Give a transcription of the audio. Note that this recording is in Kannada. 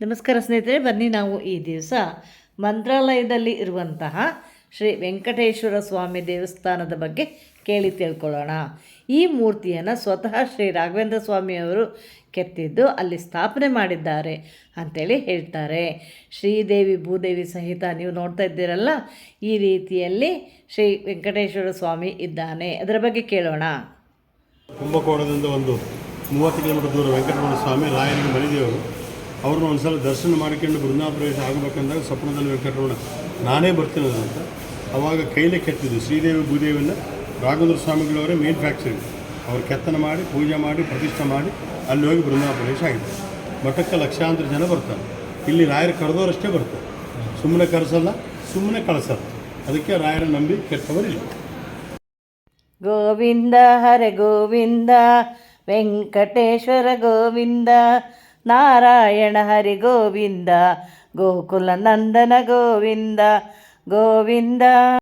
ನಮಸ್ಕಾರ ಸ್ನೇಹಿತರೆ, ಬನ್ನಿ ನಾವು ಈ ದಿವಸ ಮಂತ್ರಾಲಯದಲ್ಲಿ ಇರುವಂತಹ ಶ್ರೀ ವೆಂಕಟೇಶ್ವರ ಸ್ವಾಮಿ ದೇವಸ್ಥಾನದ ಬಗ್ಗೆ ಕೇಳಿ ತಿಳ್ಕೊಳ್ಳೋಣ. ಈ ಮೂರ್ತಿಯನ್ನು ಸ್ವತಃ ಶ್ರೀ ರಾಘವೇಂದ್ರ ಸ್ವಾಮಿಯವರು ಕೆತ್ತಿದ್ದು, ಅಲ್ಲಿ ಸ್ಥಾಪನೆ ಮಾಡಿದ್ದಾರೆ ಅಂಥೇಳಿ ಹೇಳ್ತಾರೆ. ಶ್ರೀದೇವಿ ಭೂದೇವಿ ಸಹಿತ ನೀವು ನೋಡ್ತಾ ಇದ್ದೀರಲ್ಲ, ಈ ರೀತಿಯಲ್ಲಿ ಶ್ರೀ ವೆಂಕಟೇಶ್ವರ ಸ್ವಾಮಿ ಇದ್ದಾನೆ. ಅದರ ಬಗ್ಗೆ ಕೇಳೋಣ. ಕುಂಭಕೋಣದಿಂದ ಒಂದು ಮೂವತ್ತು ಕಿಲೋಮೀಟರ್ ದೂರ ವೆಂಕಟೇಶ್ವರ ಸ್ವಾಮಿ ರಾಯರಿಗೆ ಮರಿದೇವರು. ಅವ್ರನ್ನ ಒಂದು ಸಲ ದರ್ಶನ ಮಾಡ್ಕೊಂಡು ಬೃಂದಾಪ್ರವೇಶ ಆಗಬೇಕಂದಾಗ ಸ್ವಪ್ನದಲ್ಲಿ ವೆಂಕಟರಮಣ, ನಾನೇ ಬರ್ತೀನಿ ಅಂತ ಅವಾಗ ಕೈಲೇ ಕೆತ್ತಿದ್ದು ಶ್ರೀದೇವಿ ಭೂದೇವಿನ ರಾಘವೇಂದ್ರ ಸ್ವಾಮಿಗಳವರೇ ಮೇನ್ ಫ್ಯಾಕ್ಟ್ರಿ ಅವ್ರು ಕೆತ್ತನ ಮಾಡಿ, ಪೂಜೆ ಮಾಡಿ, ಪ್ರತಿಷ್ಠೆ ಮಾಡಿ ಅಲ್ಲಿ ಹೋಗಿ ಬೃಂದಾಪ್ರವೇಶ ಆಗಿದೆ. ಮಠಕ್ಕೆ ಲಕ್ಷಾಂತರ ಜನ ಬರ್ತಾರೆ. ಇಲ್ಲಿ ರಾಯರು ಕರೆದವರಷ್ಟೇ ಬರ್ತಾರೆ. ಸುಮ್ಮನೆ ಕರೆಸಲ್ಲ ಸುಮ್ಮನೆ ಕಳಿಸಲ್ಲ. ಅದಕ್ಕೆ ರಾಯರ ನಂಬಿ ಕೆಟ್ಟವರಿಲ್ಲ. ಗೋವಿಂದ, ಹರ ಗೋವಿಂದ, ವೆಂಕಟೇಶ್ವರ ಗೋವಿಂದ ನಾರಾಯಣ ಹರಿ ಗೋವಿಂದ ಗೋಕುಲ ನಂದನ ಗೋವಿಂದ ಗೋವಿಂದ